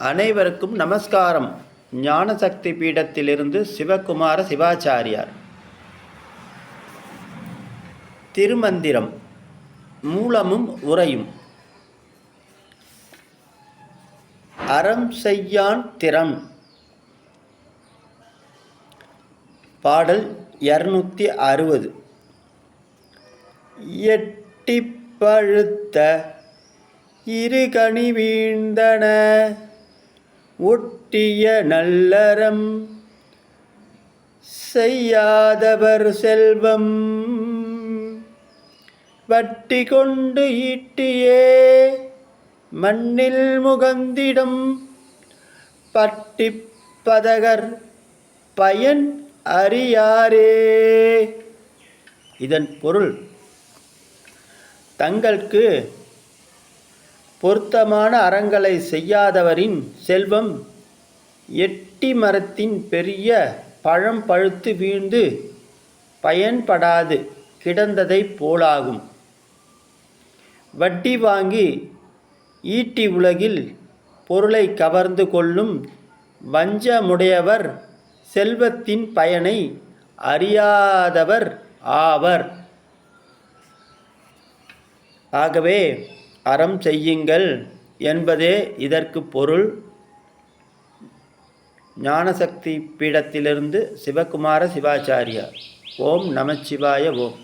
அனைவருக்கும் நமஸ்காரம். ஞானசக்தி பீடத்திலிருந்து சிவகுமார சிவாச்சாரியார். திருமந்திரம். மூலமும் உரையும் அறம் செய்யான் திறம் பாடல் இரநூத்தி அறுபது. எட்டி பழுத்த இருகனி வீழ்ந்தன. ஒட்டிய நல்லறம் செய்யாதவர் செல்வம். வட்டி கொண்டு ஈட்டியே மண்ணில் முகந்திடம் பட்டிப்பதகர் பயன் அறியாரே. இதன் பொருள் தங்களுக்கு பொருத்தமான அறங்களை செய்யாதவரின் செல்வம் எட்டி மரத்தின் பெரிய பழம் பழுத்து வீழ்ந்து பயன்படாது கிடந்ததைப் போலாகும். வட்டி வாங்கி ஈட்டி உலகில் பொருளை கவர்ந்து கொள்ளும் வஞ்சமுடையவர் செல்வத்தின் பயனை அறியாதவர் ஆவர். ஆகவே அறம் செய்யுங்கள் என்பதே இதற்கு பொருள். ஞானசக்தி பீடத்திலிருந்து சிவகுமார சிவாச்சாரியார். ஓம் நமச்சிவாய ஓம்.